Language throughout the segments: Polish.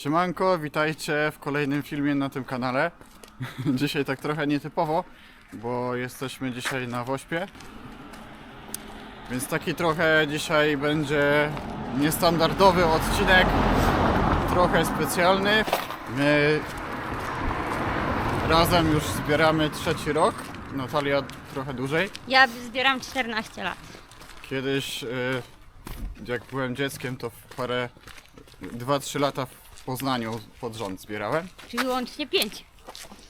Siemanko, witajcie w kolejnym filmie na tym kanale. Dzisiaj tak trochę nietypowo, bo jesteśmy dzisiaj na Wośpie. Więc taki trochę dzisiaj będzie niestandardowy odcinek, trochę specjalny. My razem już zbieramy trzeci rok, Natalia trochę dłużej. Ja zbieram 14 lat. Kiedyś, y, jak byłem dzieckiem, to w parę, 2-3 lata w Poznaniu pod rząd zbierałem. Czyli łącznie 5.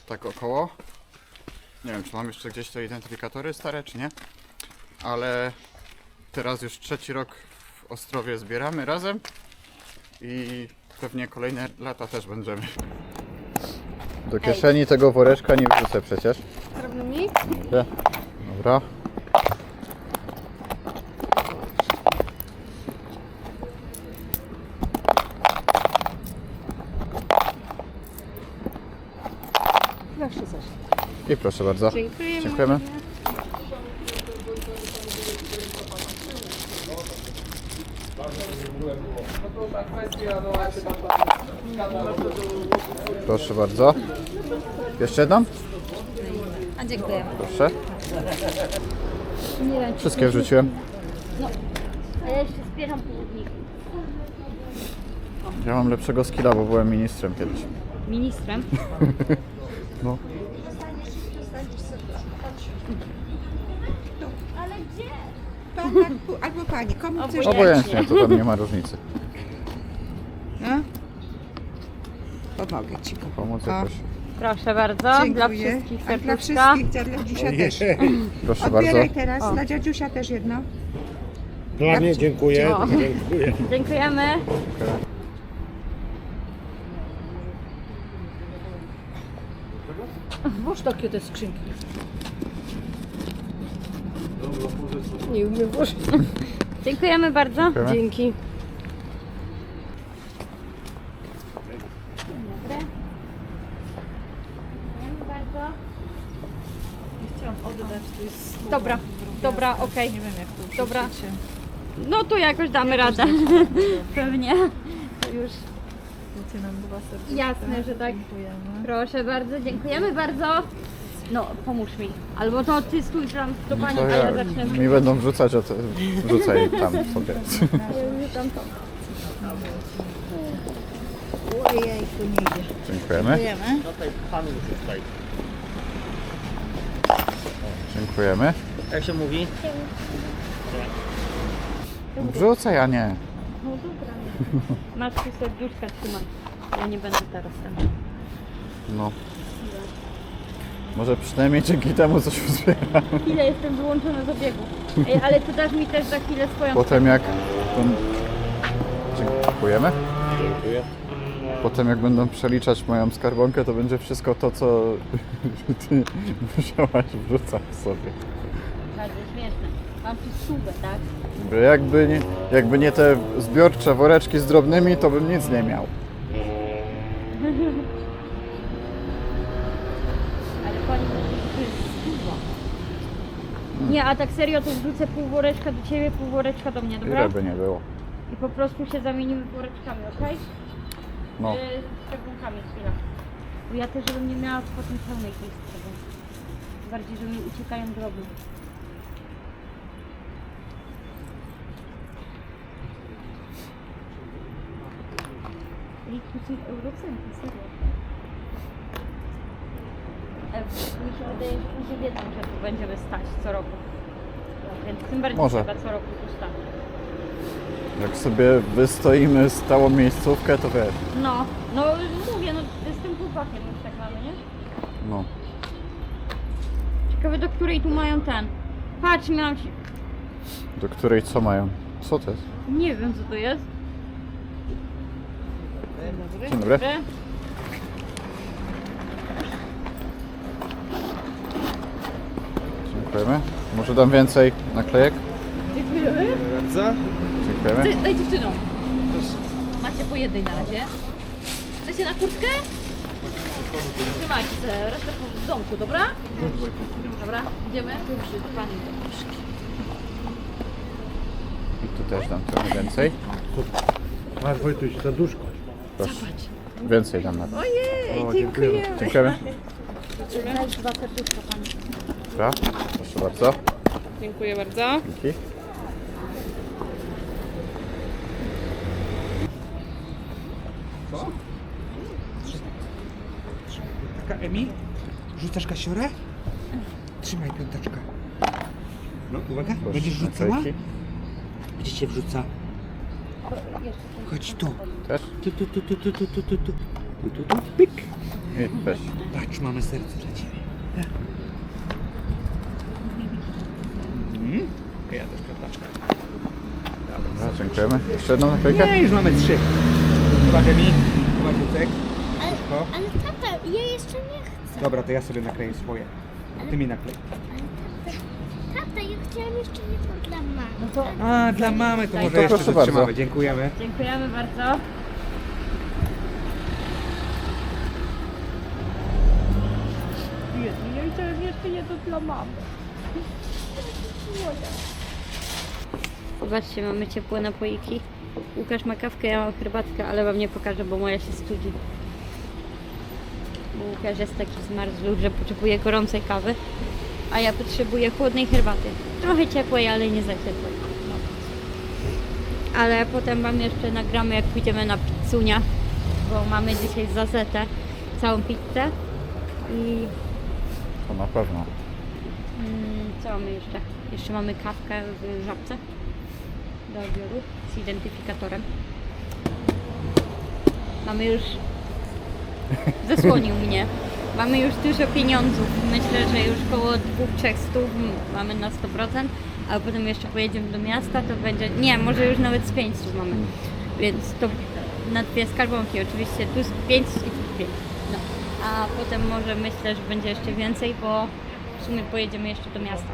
tak około. Nie wiem, czy mam jeszcze gdzieś te identyfikatory stare, czy nie. Ale teraz już trzeci rok w Ostrowie zbieramy razem i pewnie kolejne lata też będziemy. Do kieszeni tego woreczka nie wrzucę przecież. Zrobił mi? Dobra. Dobra. Proszę coś. I proszę bardzo. Dziękujemy. Dziękujemy. Proszę bardzo. Jeszcze jedną? A dziękuję. Proszę. Nie wiem, Wszystkie wrzuciłem. a ja jeszcze zbieram południki. Ja mam lepszego skilla, bo byłem ministrem kiedyś. Ministrem? No. Ale gdzie? Pan albo, albo pani, komu chcesz Obojętnie, to tam nie ma różnicy. No? Pomogę ci. Pomóc O, jakoś. Proszę bardzo, dla Dziękuję. wszystkich A dla serduszka. wszystkich, dla dziadziusia też. Proszę bardzo. Odbieraj teraz, O. dla dziadziusia też jedno. Dla mnie dziękuję. O. dziękuję. Dziękujemy. Włóż takie te skrzynki. Nie umiem włożyć. Dziękujemy bardzo. Dziękujemy. Dzięki. Dobry. Dziękujemy bardzo. Chciałam oddać, to jest Dobra, dobra, okej. Nie wiem jak to Dobra. No to jakoś damy radę. Pewnie. To już jasne, że tak. Dziękujemy. Proszę bardzo, dziękujemy bardzo. No, pomóż mi. Albo to ty stój tam do pani, To a ja ja, zacznę. mi będą wrzucać, a to wrzucaj tam sobie. Ja rzucam to. Ojej, tu nie idzie. Dziękujemy. Wiemy. Dziękujemy. Jak się mówi? Wrzucaj, a nie. No dobra. Masz tu serduszka trzymaj. Ja nie będę teraz ten. No. Może przynajmniej dzięki temu coś uzbieram. Chwilę jestem wyłączona z obiegu. Ej, ale ty dasz mi też za chwilę swoją. Potem jak... ten- Dziękujemy. Dziękuję. Potem jak będą przeliczać moją skarbonkę, to będzie wszystko to, co ty musiałaś wrzucać sobie. Bardzo śmieszne. Mam tu stówę, tak? Bo Jakby nie, jakby nie te zbiorcze woreczki z drobnymi, to bym nic nie miał. Ale pani to jest stuwa. Nie, a tak serio to wrzucę pół woreczka do ciebie, pół woreczka do mnie, dobra? Ile by nie było. I po prostu się zamienimy woreczkami, okej? No. Yy, Z szczegółkami chwila. Bo ja też żebym nie miała potem pełnej tej strony. Bardziej, że mi uciekają drogi. Liczniczych eurocentów, serio. E, Mi się wydaje, że wiedzą, że tu będziemy stać co roku. Więc tym bardziej Może. trzeba co roku tu stać. Jak sobie wystoimy stałą miejscówkę, to wiesz. No, no mówię, no z tym chłopakiem już tak mamy, nie? No. Ciekawe do której tu mają ten. Patrz, miałam się... Do której co mają? Co to jest? Nie wiem co to jest. Dzień dobry. Dobry. Dziękujemy. Może dam więcej naklejek? Bardzo. Dziękujemy. Daj dziewczyną. Macie po jednej na razie. Chcecie na kurtkę? Trzymajcie se, resztę w domku, dobra? Dobra, idziemy? Dobrze, pani I tu też dam trochę więcej. Masz Wojtuś, serduszko. Proszę. Więcej dam na Ojej, O, dziękuję. dziękujemy. Dziękujemy. Daj dwa serduszka pani. Dobra, proszę bardzo. Dziękuję bardzo. Dzięki. Taka Emi, rzucasz kasiorę? Trzymaj piąteczkę. No, uwaga, będziesz rzucała? Naklejki. Gdzie się wrzuca? Chodź tu. Też? Tu, tu, tu, tu, tu, tu, tu, tu, tu. Tu, tu, tu. I weź. Patrz, mamy serce dla ciebie. Tak. Mhm. Ja też piąteczkę. Dobra, dziękujemy. Jeszcze jedną naklejkę? Nie, już mamy trzy. Uwaga mi, uwaga Józek. Szybko. Ale tata, ja jeszcze nie chcę. Dobra, to ja sobie nakleję swoje. Ty mi naklej. Tata, ja chciałam jeszcze jedno dla mamy. A, dla mamy to może to jeszcze proszę zatrzymamy. bardzo. Dziękujemy. Dziękujemy bardzo. Jezu, ja chciałem jeszcze jedno dla mamy. Zobaczcie, mamy ciepłe napoiki. Łukasz ma kawkę, ja mam herbatkę, ale wam nie pokażę, bo moja się studzi. Bo Łukasz jest taki zmarzły, że potrzebuje gorącej kawy, a ja potrzebuję chłodnej herbaty. Trochę ciepłej, ale nie za ciepłej. Ale potem wam jeszcze nagramy, jak pójdziemy na pizzunia, bo mamy dzisiaj za zetę całą pizzę. I To na pewno. Mm, co mamy jeszcze? Jeszcze mamy kawkę w żabce do odbioru z identyfikatorem. Mamy już. Zasłonił mnie. Mamy już dużo pieniądzów. Myślę, że już około 2-3 stów mamy na 100%, a potem jeszcze pojedziemy do miasta, to będzie. Nie, może już nawet z 5 stów mamy. Więc to na dwie skarbonki oczywiście. Tu z 5 i tu 5. No. A potem może myślę, że będzie jeszcze więcej, bo w sumie pojedziemy jeszcze do miasta.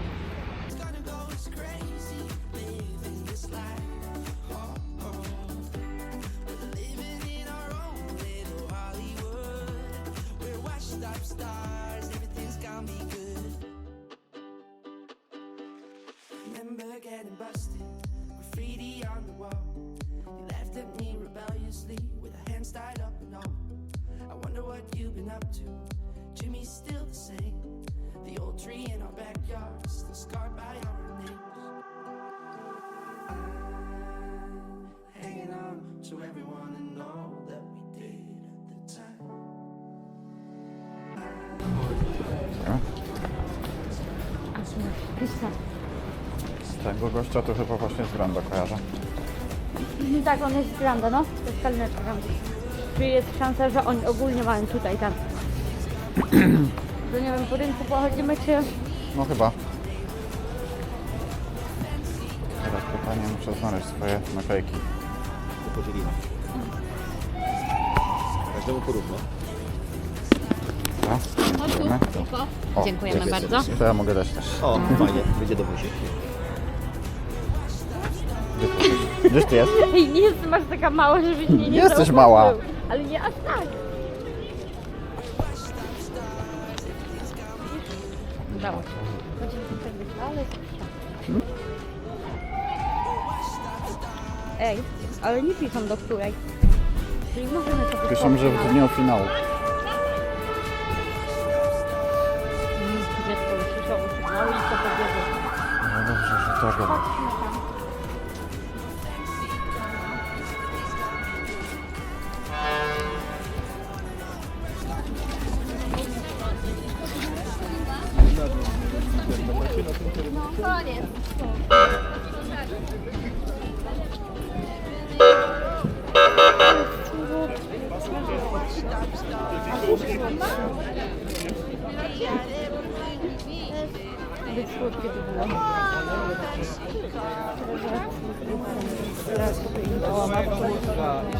Z tego gościa to chyba właśnie z Granda kojarzę. Tak, on jest z Granda, no. To jest kalineczka Granda. Czyli jest szansa, że oni ogólnie mają tutaj, tam. To nie wiem, po rynku pochodzimy, czy... No chyba. Teraz pytanie, muszę znaleźć swoje naklejki. To podzielimy. Każdemu porówno. Dobra, dziękujemy. O, Dziękujemy dziękuję bardzo. To ja mogę dać też. O, fajnie, będzie do buzi. Gdzieś ty jest? Ej, nie jestem aż taka mała, żebyś mnie nie Jesteś zauważył. mała. Ale nie aż tak. Udało się. Będzie mi tak być, ale Ej, ale nie piszą do której. Czyli możemy sobie Piszą, że w dniu finału. 超级好吃 Być słodkie to było.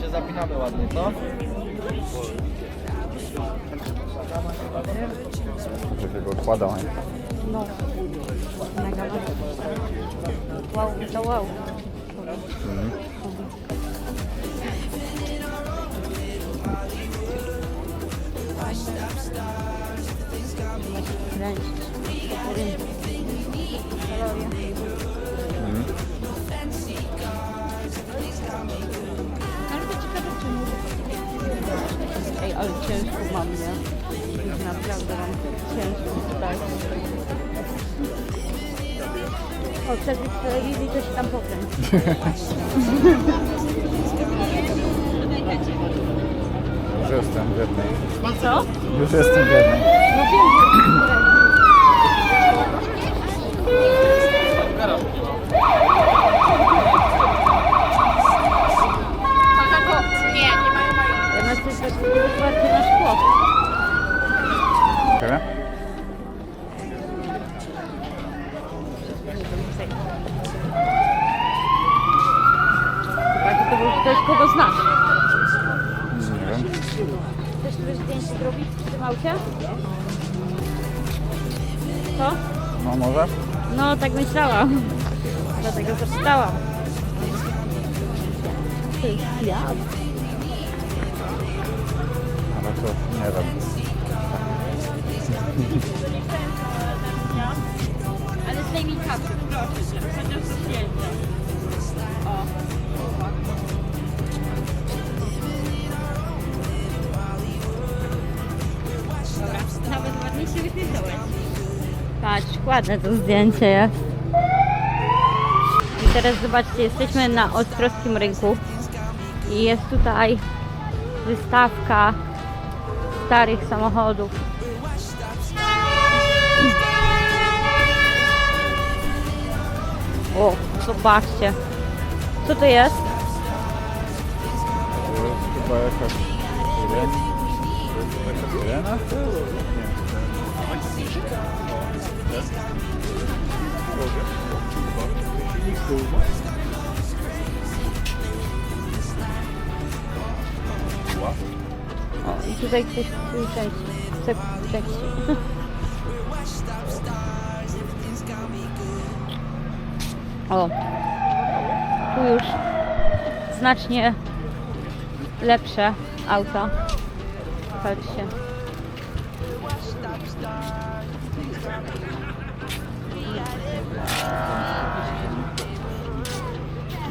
się zapinamy ładnie, co? Że go odkładał. nie? No. Mega. Wow, to wow. Kręcić. Kalorie. Ale to ciekawe czemu. Ale ciężko mam, nie? Naprawdę mam ciężko tutaj. O, przed telewizji to się tam pokręć. Już jestem w jednej. Co? Już jestem w jednej. No wiem, że Ja na coś takiego otwarty na szkło. Dziękuję. Chyba, że to był ktoś, kogo znasz. Nie wiem. Chcesz sobie zdjęcie zrobić w tym aucie? Co? No może? No, tak myślałam. Dlatego zapytałam. To jest ja. Ale to nie wiem. Ale zdejmij kapkę, proszę cię. Chociaż zdjęcie. O. Dobra, nawet ładnie się wyświetlałeś. Patrz, ładne to zdjęcie jest. I teraz zobaczcie, jesteśmy na Ostrowskim Rynku. I jest tutaj wystawka starych samochodów. O, zobaczcie. Co to jest? To jest chyba jakaś syrena. To jest jakaś syrena? O, i tutaj ktoś chce części. Chce części. O, tu już znacznie lepsze auta. Patrzcie.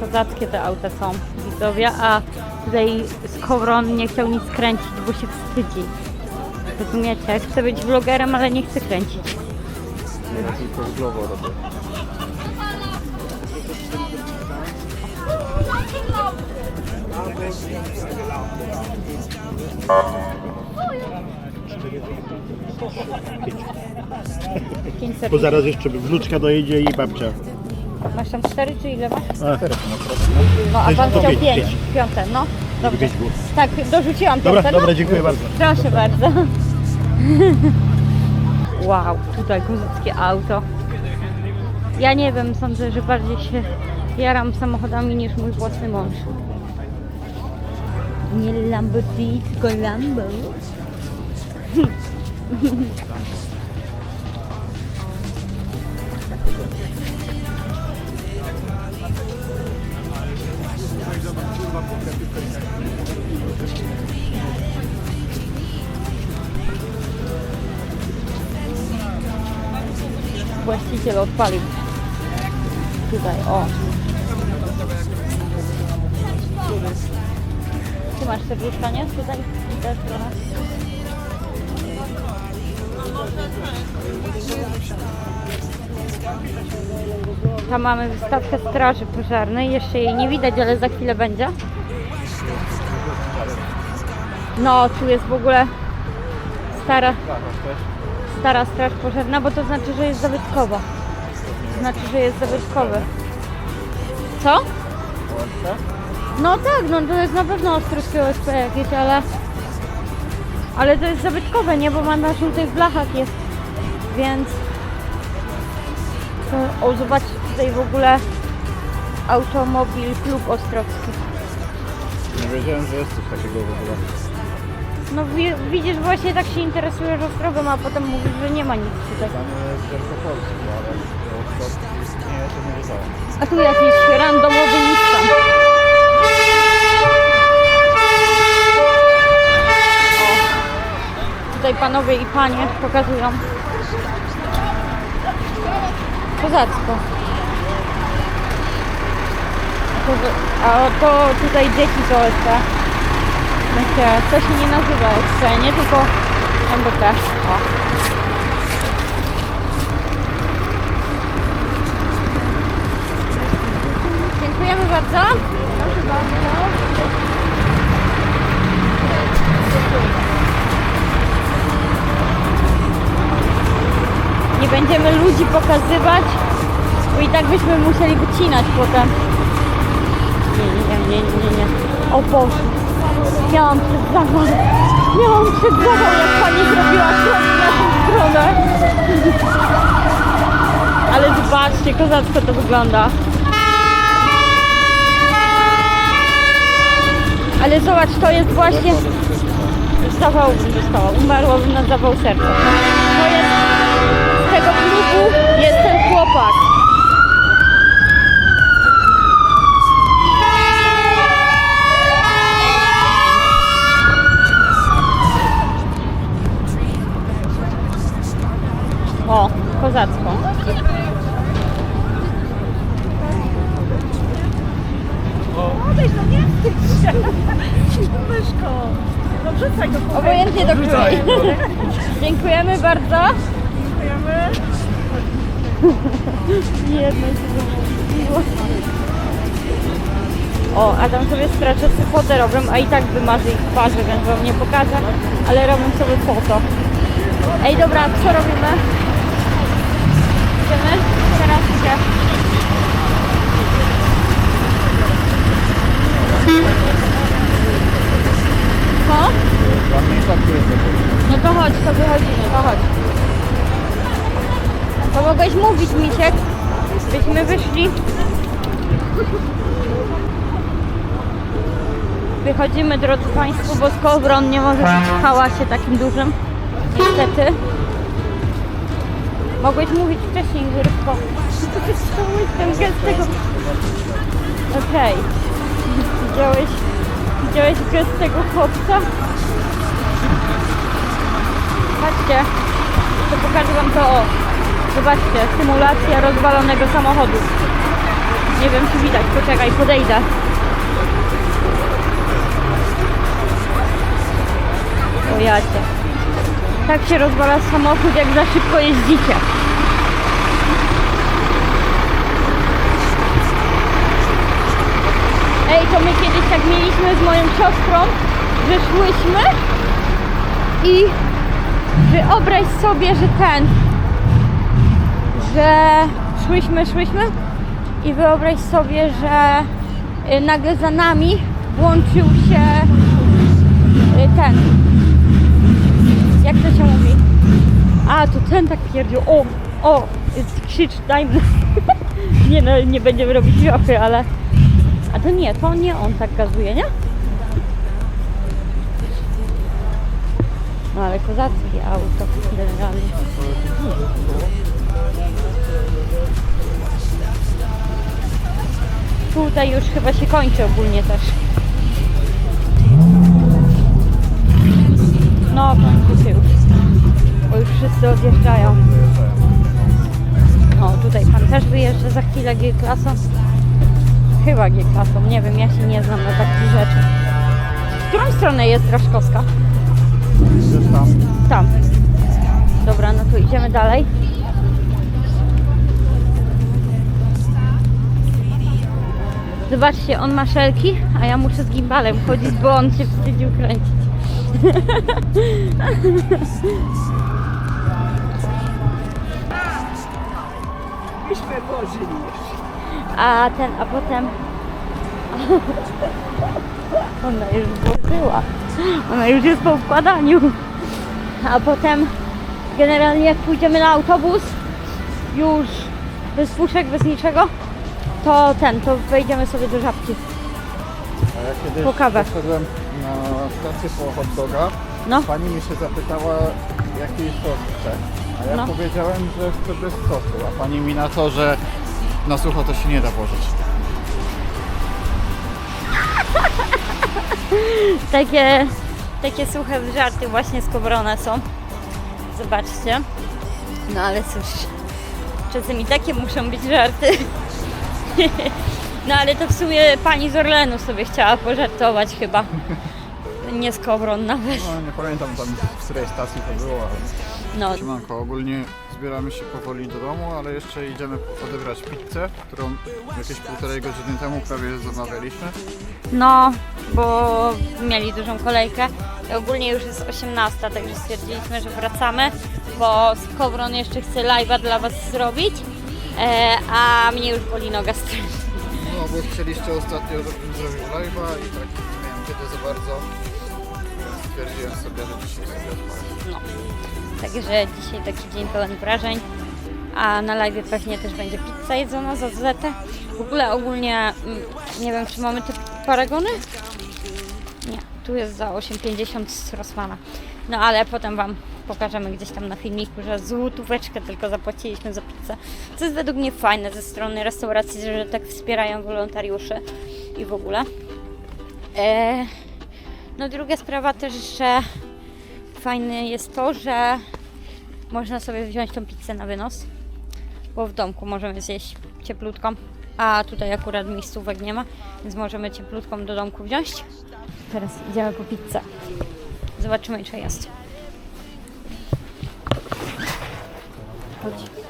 Kozackie te auta są, widzowie, a tutaj Skowron nie chciał nic kręcić, bo się wstydzi. Rozumiecie? Chce być vlogerem, ale nie chce kręcić. Ja tylko w glowo robię. Bo zaraz jeszcze wnuczka dojedzie i babcia. Masz tam cztery, czy ile masz? A, No, a Weź pan chciał pięć, pięć. Piąte, no. Dobrze. Tak, dorzuciłam Dobra, piąte, no. dobra, dziękuję bardzo. Proszę bardzo. Wow, tutaj kozackie auto. Ja nie wiem, sądzę, że bardziej się jaram samochodami niż mój własny mąż. Nie Lamborghini, tylko Lambo. Właściciel odpalił. Tutaj, o. Tu masz serduszka, nie? Tutaj też trochę. Tam mamy wystawkę straży pożarnej. Jeszcze jej nie widać, ale za chwilę będzie. No, tu jest w ogóle stara, stara straż pożarna, bo to znaczy, że jest zabytkowa. Znaczy, że jest zabytkowy. Co? No tak, no to jest na pewno ostrowskie OSP jakieś, ale... Ale to jest zabytkowe, nie? Bo ma na żółtych blachach jest. Więc... O, zobaczcie tutaj w ogóle automobil Klub Ostrowski. Nie wiedziałem, że jest coś takiego w ogóle. No wi- widzisz, właśnie tak się interesujesz Ostrowem, a potem mówisz, że nie ma nic tutaj. Znany z Wielkopolski, ale Ostrowski nie, to nie wiedziałem. A tu jakiś randomowy Nissan. O, tutaj panowie i panie pokazują. Kozacko. A to tutaj dzieci z OSP. Myślę, to się nie nazywa SC, nie tylko MBP. O. Dziękujemy bardzo. Proszę bardzo. Nie będziemy ludzi pokazywać, bo i tak byśmy musieli wycinać potem. Nie, nie, nie, nie, nie. O Boże. Miałam przed zawał. Miałam przed zawał, jak pani zrobiła krok w naszą stronę. Ale zobaczcie, kozacko to wygląda. Ale zobacz, to jest właśnie... Zawał bym dostała, umarłabym na zawał serca. To jest... straczowcy fotę robią, a i tak wymarzy ich twarze, więc wam nie pokażę, ale robią sobie foto. Ej, dobra, co robimy? Idziemy? Teraz idzie. Co? No to chodź, to wychodzimy, to chodź. To mogłeś mówić, Misiek. Byśmy wyszli. Wychodzimy, drodzy Państwo, bo Skowron nie może być w hałasie takim dużym. Niestety. Mogłeś mówić wcześniej, Rybko. Widziałeś ten gest tego... Okej. Widziałeś... Widziałeś gest tego chłopca? Patrzcie. To pokażę Wam to o. Zobaczcie, symulacja rozwalonego samochodu. Nie wiem czy widać, poczekaj, podejdę. O jacie. Tak się rozwala samochód, jak za szybko jeździcie. Ej, to my kiedyś tak mieliśmy z moją siostrą, że szłyśmy i wyobraź sobie, że ten, że szłyśmy, szłyśmy i wyobraź sobie, że y, nagle za nami włączył się y, ten, jak to się mówi? A, to ten tak pierdził, o, o, krzycz, daj mu. nie no, nie będziemy robić wiochy, ale, a to nie, to nie on tak gazuje, nie? No ale kozackie auto generalnie. Tutaj już chyba się kończy ogólnie też. No, kończy się już. Bo już wszyscy odjeżdżają. O, tutaj pan też wyjeżdża za chwilę G-klasą. Chyba G-klasą, nie wiem, ja się nie znam na takich rzeczy. W którą stronę jest Draszkowska? Tam. Dobra, no to idziemy dalej. Zobaczcie, on ma szelki, a ja muszę z gimbalem chodzić, bo on się wstydził kręcić. Myśmy jeszcze. A ten, a potem... Ona już włożyła. Ona już jest po układaniu. A potem generalnie jak pójdziemy na autobus, już bez puszek, bez niczego, to ten, to wejdziemy sobie do żabki. A ja kiedyś Po kawę. poszedłem stację po hot doga No. Pani mi się zapytała, jaki sos chce. A ja No. powiedziałem, że chcę bez sosu. A pani mi na to, że na sucho to się nie da włożyć. Takie, takie suche żarty właśnie z Kobrona są. Zobaczcie. No ale cóż, czasami takie muszą być żarty. No ale to w sumie pani z Orlenu sobie chciała pożartować chyba. Nie z Kobron nawet. No nie pamiętam tam w której stacji to było, ale... No, Siemanko, ogólnie zbieramy się powoli do domu, ale jeszcze idziemy odebrać pizzę, którą jakieś półtorej godziny temu prawie zamawialiśmy. no, bo mieli dużą kolejkę. I ogólnie już jest 18, także stwierdziliśmy, że wracamy, bo z Kobron jeszcze chce live'a dla Was zrobić, e, a mnie już boli noga strasznie. No bo chcieliście ostatnio, żebym zrobił live'a i tak nie miałem kiedy za bardzo. Stwierdziłem sobie, że dzisiaj sobie. No. Także dzisiaj taki dzień pełen wrażeń. A na live pewnie też będzie pizza jedzona za zetę. W ogóle ogólnie mm, nie wiem czy mamy te paragony? Nie, tu jest za 8,50 z Rossmana. No ale potem Wam pokażemy gdzieś tam na filmiku, że złotóweczkę tylko zapłaciliśmy za pizzę. Co jest według mnie fajne ze strony restauracji, że tak wspierają wolontariuszy i w ogóle. E, no druga sprawa też, że fajne jest to, że można sobie wziąć tą pizzę na wynos, bo w domku możemy zjeść cieplutką, a tutaj akurat miejscówek nie ma, więc możemy cieplutką do domku wziąć. Teraz idziemy po pizzę. Zobaczymy, czy jest. Chodź.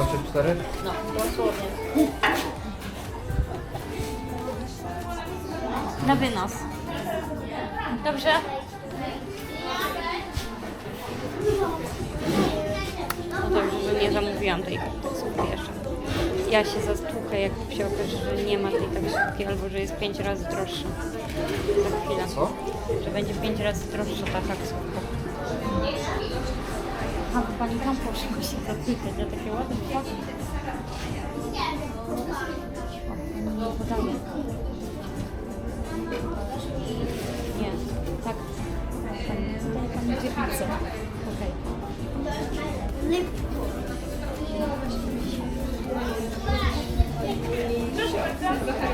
25, 24? no, dosłownie. Na wynos. Dobrze? No dobrze, że nie zamówiłam tej taksówki jeszcze. Ja się zastłuchę, jak się okaże, że nie ma tej taksówki, albo że jest pięć razy droższa. Za chwilę. Co? Że będzie pięć razy droższa ta taksówka. A pani tam poszła się zatykać, ja takie ładne wchodzę. Nie. Nie, tak. Tutaj pani gdzie pizzę. Okej.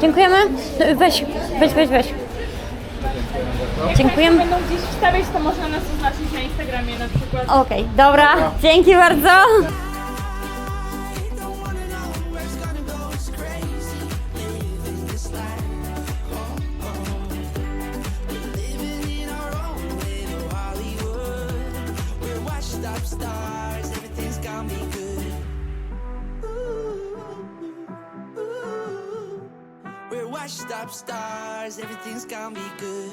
Dziękujemy. Weź, weź, weź, weź. Dziękujemy. Będą gdzieś wstawiać, to można nas oznaczyć na Instagramie na przykład. Okej, dobra. Dzięki bardzo. Everything's gonna be good. Ooh, ooh. We're washed up stars, everything's gonna be good.